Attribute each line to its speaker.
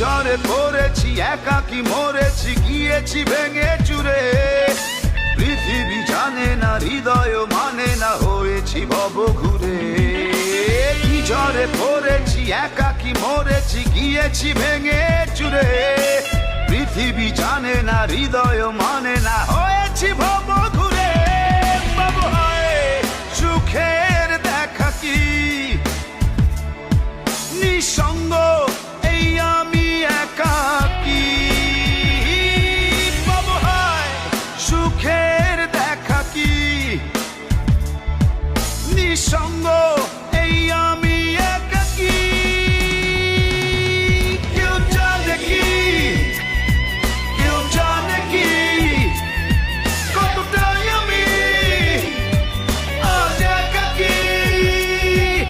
Speaker 1: ঝড়ে পড়েছি একাকি মরেছি, গিয়েছি ভেঙে চুরে। পৃথিবী জানে না, হৃদয় মানে না, হয়েছি ভব ঘুরে। কি ঝড়ে পড়েছি একাকি মরেছি, গিয়েছি ভেঙে চুরে। পৃথিবী জানে না, হৃদয় মানে না, হয়েছি ভব some